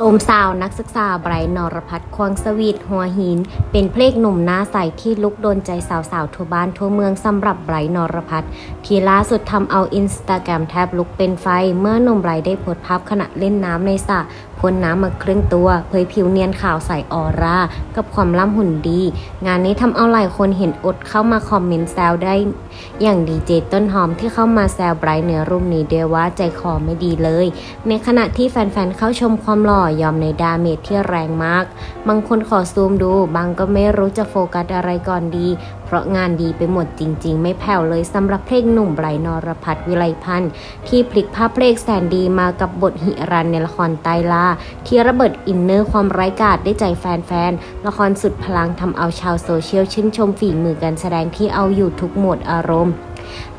โอมสาวนักศึกษาไบรท์นรพัฒน์ควงสวีทหัวหิน เป็นเพลงหนุ่มหน้าใสที่ลุกโดนใจสาวๆทั่วบ้านทั่วเมืองสำหรับไบรท์นรพัฒน์ที่ล่าสุดทำเอาอินสตาแกรมแทบลุกเป็นไฟ เมื่อหนุ่มไบรท์ได้โพสต์ภาพขณะเล่นน้ำในสระพ่นน้ำมาครึ่งตัว เผยผิวเนียนขาวใสออร่า กับความล่ำหุ่นดี งานนี้ทำเอาหลายคนเห็นอดเข้ามาคอมเมนต์แซวได้ อย่างดีเจต้นหอมที่เข้ามาแซวไบรท์ในรูปนี้ด้วยว่าใจคอไม่ดีเลย ในขณะที่แฟนๆเข้าชมความหล่อยอมในดาเมจที่แรงมาก บางคนขอซูมดู บางก็ไม่รู้จะโฟกัสอะไรก่อนดี เพราะงานดีไปหมดจริง ๆ ไม่แผ่วเลยสำหรับเพลงหนุ่มไบรนรพัฒน์วิไลพันธ์ที่พลิกภาพเพลงแสนดีมากับบทหิรันในละครไตลาที่ระเบิดอินเนอร์ความไร้กาดได้ใจแฟนๆละครสุดพลังทำเอาชาวโซเชียลชื่นชมฝีมือการแสดงที่เอาอยู่ทุกโหมดอารมณ์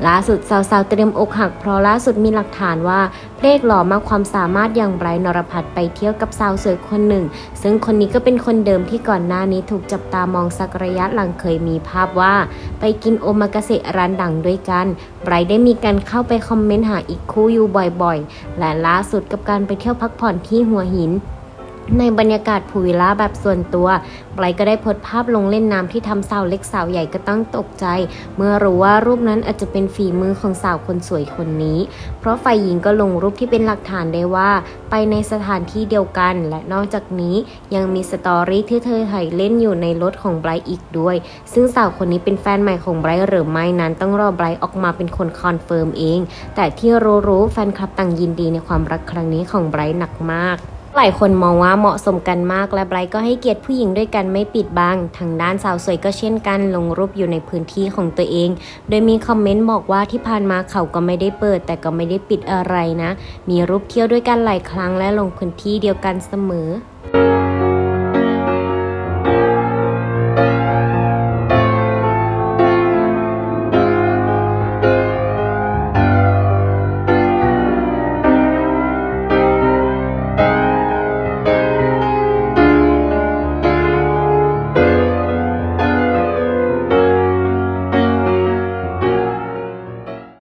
ล่าสุดสาวๆเตรียมอกหักเพราะล่าสุดมีหลักฐานว่าเพลงหล่อมากความสามารถอย่างไบรท์นรพัฒน์ไปเที่ยวกับสาวสวยคนหนึ่ง ซึ่งคนนี้ก็เป็นคนเดิมที่ก่อนหน้านี้ถูกจับตามองสักระยะหลังเคยมีภาพว่า ไปกินโอมากาเสะร้านดังด้วยกัน ไบรท์ได้มีการเข้าไปคอมเมนต์หาอีกคู่อยู่บ่อยๆ และล่าสุดกับการไปเที่ยวพักผ่อนที่หัวหิน ในบรรยากาศภูวิลล่าแบบส่วนตัวไบร์ก็ได้โพสภาพลงเล่นน้ำที่ทำสาวเล็กสาวใหญ่ก็ต้องตกใจ เมื่อรู้ว่ารูปนั้นอาจจะเป็นฝีมือของสาวคนสวยคนนี้ เพราะฝ่ายหญิงก็ลงรูปที่เป็นหลักฐานได้ว่า ไปในสถานที่เดียวกัน และนอกจากนี้ยังมีสตอรี่ที่เธอถ่ายเล่นอยู่ในรถของไบร์อีกด้วย ซึ่งสาวคนนี้เป็นแฟนใหม่ของไบร์หรือไม่นั้นต้องรอไบร์ออกมาเป็นคนคอนเฟิร์มเอง แต่ที่รู้ๆแฟนคลับต่างยินดีในความรักครั้งนี้ของไบร์หนักมาก หลายคนมองว่าเหมาะสมกันมากและไบรท์ก็ให้เกียรติผู้หญิงด้วยกันไม่ปิดบังทางด้านสาวสวยก็เช่นกันลงรูปอยู่ในพื้นที่ของตัวเอง โดยมีคอมเมนต์บอกว่าที่ผ่านมาเขาก็ไม่ได้เปิด แต่ก็ไม่ได้ปิดอะไรนะ มีรูปเที่ยวด้วยกันหลายครั้งและลงพื้นที่เดียวกันเสมอ